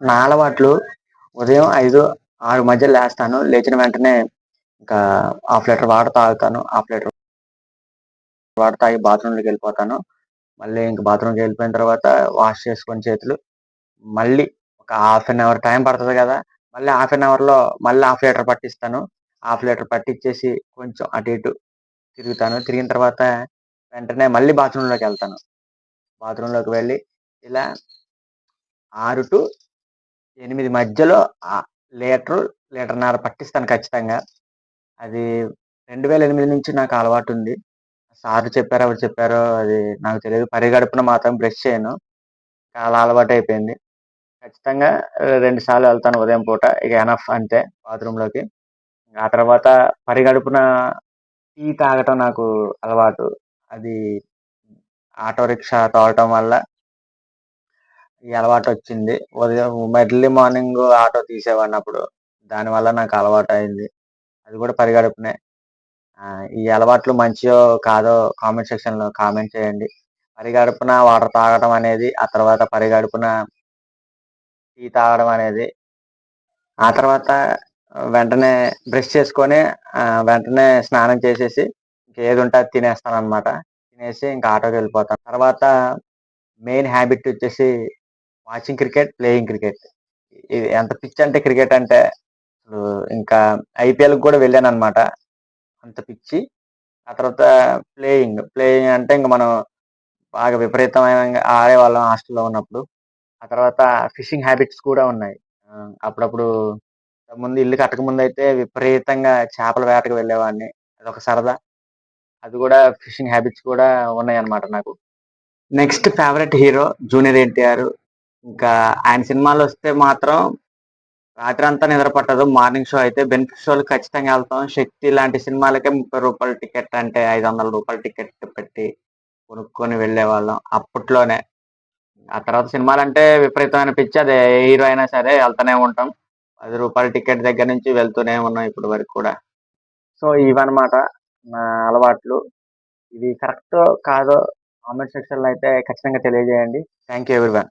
నా అలవాట్లు ఉదయం ఐదు ఆరు మధ్య లేస్తాను. లేచిన వెంటనే ఇంకా హాఫ్ లీటర్ వాటర్ తాగుతాను. హాఫ్ లీటర్ వాటర్ తాగి బాత్రూంలోకి వెళ్ళిపోతాను. మళ్ళీ ఇంక బాత్రూమ్కి వెళ్ళిపోయిన తర్వాత వాష్ చేసుకొని చేతులు మళ్ళీ ఒక హాఫ్ అన్ అవర్ టైం పడుతుంది కదా మళ్ళీ హాఫ్ అన్ అవర్లో మళ్ళీ హాఫ్ లీటర్ పట్టిస్తాను. హాఫ్ లీటర్ పట్టించేసి కొంచెం అటు ఇటు తిరుగుతాను. తిరిగిన తర్వాత వెంటనే మళ్ళీ బాత్రూంలోకి వెళ్తాను. బాత్రూంలోకి వెళ్ళి ఇలా ఆరు టు ఎనిమిది మధ్యలో లీటరు లీటర్న్నర పట్టిస్తాను ఖచ్చితంగా. అది రెండు వేల ఎనిమిది నుంచి నాకు అలవాటు ఉంది సార్ చెప్పారు ఎవరు చెప్పారో అది నాకు తెలియదు. పరిగడుపున మాత్రం బ్రష్ చేయను. చాలా అలవాటు అయిపోయింది ఖచ్చితంగా రెండు సార్లు వెళ్తాను ఉదయం పూట. ఇక ఎనఫ్ అంతే బాత్రూంలోకి. ఆ తర్వాత పరిగడుపున టీ తాగటం నాకు అలవాటు. అది ఆటో రిక్షా తోలటం వల్ల ఈ అలవాటు వచ్చింది ఉదయం ఎర్లీ మార్నింగ్ ఆటో తీసేవాడిని అప్పుడు దానివల్ల నాకు అలవాటు అయింది అది కూడా పరిగడుపునే. ఈ అలవాట్లు మంచియో కాదో కామెంట్ సెక్షన్లో కామెంట్ చేయండి. పరిగడుపున వాటర్ తాగడం అనేది ఆ తర్వాత పరిగడుపున టీ తాగడం అనేది ఆ తర్వాత వెంటనే బ్రష్ చేసుకొని వెంటనే స్నానం చేసేసి ఇంకేది ఉంటే అది తినేస్తాను అనమాట తినేసి ఇంకా ఆటోకి వెళ్ళిపోతాను తర్వాత మెయిన్ హ్యాబిట్ వచ్చేసి వాచింగ్ క్రికెట్ ప్లేయింగ్ క్రికెట్ ఇది ఎంత పిచ్ అంటే క్రికెట్ అంటే ఇంకా ఐపీఎల్ కూడా వెళ్ళాను అనమాట అంత పిచ్చి ఆ తర్వాత ప్లేయింగ్ ప్లేయింగ్ అంటే ఇంకా మనం బాగా విపరీతమైన ఆడేవాళ్ళం హాస్టల్లో ఉన్నప్పుడు. ఆ తర్వాత ఫిషింగ్ హ్యాబిట్స్ కూడా ఉన్నాయి. అప్పుడప్పుడు ముందు ఇల్లు కట్టకముందు అయితే విపరీతంగా చేపల వేటకు వెళ్ళేవాడిని. అదొక సరదా. అది కూడా ఫిషింగ్ హ్యాబిట్స్ కూడా ఉన్నాయి అన్నమాట నాకు. Next favourite hero junior NTR. ఇంకా ఆయన సినిమాలు వస్తే మాత్రం రాత్రి అంతా నిద్ర పట్టదు. మార్నింగ్ షో అయితే బెనిఫిట్ షోలు ఖచ్చితంగా వెళ్తాం. శక్తి లాంటి సినిమాలకే ముప్పై రూపాయల టికెట్ అంటే ఐదు వందల రూపాయల టికెట్ పెట్టి కొనుక్కొని వెళ్ళే వాళ్ళం అప్పట్లోనే. ఆ తర్వాత సినిమాలు అంటే విపరీతమైన పిచ్చి. అదే హీరో అయినా సరే వెళ్తూనే ఉంటాం. పది రూపాయల టికెట్ దగ్గర నుంచి వెళ్తూనే ఉన్నాం ఇప్పటి వరకు కూడా. సో ఇవన్నమాట నా అలవాట్లు. ఇవి కరెక్ట్ కాదో కామెంట్ సెక్షన్లో అయితే ఖచ్చితంగా తెలియజేయండి. Thank you everyone.